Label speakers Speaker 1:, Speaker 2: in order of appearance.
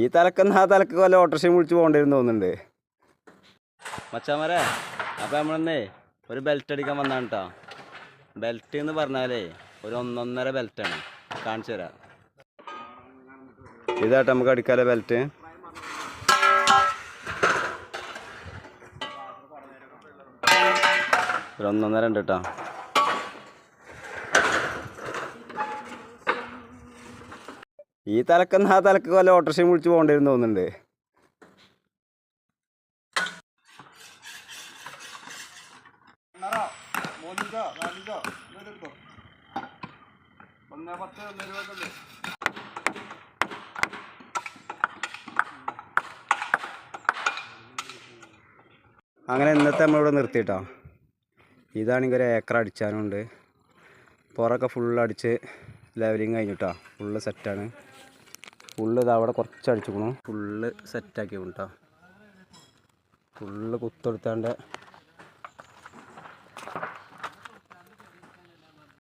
Speaker 1: ഈ തലക്കെന്ന് ആ തലക്ക് വല്ല ഓട്ടോറിക്ഷയും വിളിച്ച് പോകേണ്ടി വരും തോന്നുന്നുണ്ട്. മച്ചാമരെ അപ്പം നമ്മളെന്നേ ഒരു ബെൽറ്റ് അടിക്കാൻ വന്നാണ് കേട്ടോ ബെൽറ്റ് എന്ന് പറഞ്ഞാലേ ഒരു ഒന്നൊന്നര ബെൽറ്റാണ് കാണിച്ചു തരാം. ഇതായിട്ട് നമുക്ക് അടിക്കാലോ ബെൽറ്റ് ഒരു ഒന്നൊന്നര ഉണ്ട് കേട്ടോ ഈ തലക്കെന്ന് ആ തലക്ക് വല്ല ഓട്ടോറിക്ഷയും വിളിച്ച് പോകേണ്ടി വരും തോന്നുന്നുണ്ട്. അങ്ങനെ ഇന്നത്തെ നമ്മളിവിടെ നിർത്തിയിട്ടോ. ഇതാണെങ്കിൽ ഒരു ഏക്കർ അടിച്ചാനുണ്ട്. പുറമൊക്കെ ഫുള്ള് അടിച്ച് ലെവലിങ് കഴിഞ്ഞിട്ടാ. ഫുള്ള് സെറ്റാണ് ഫുള്ള് ഇത് അവിടെ കുറച്ച് അടിച്ചുക്കണു ഫുള്ള് സെറ്റാക്കി കേട്ടോ ഫുള്ള് കുത്തെടുത്താണ്ട്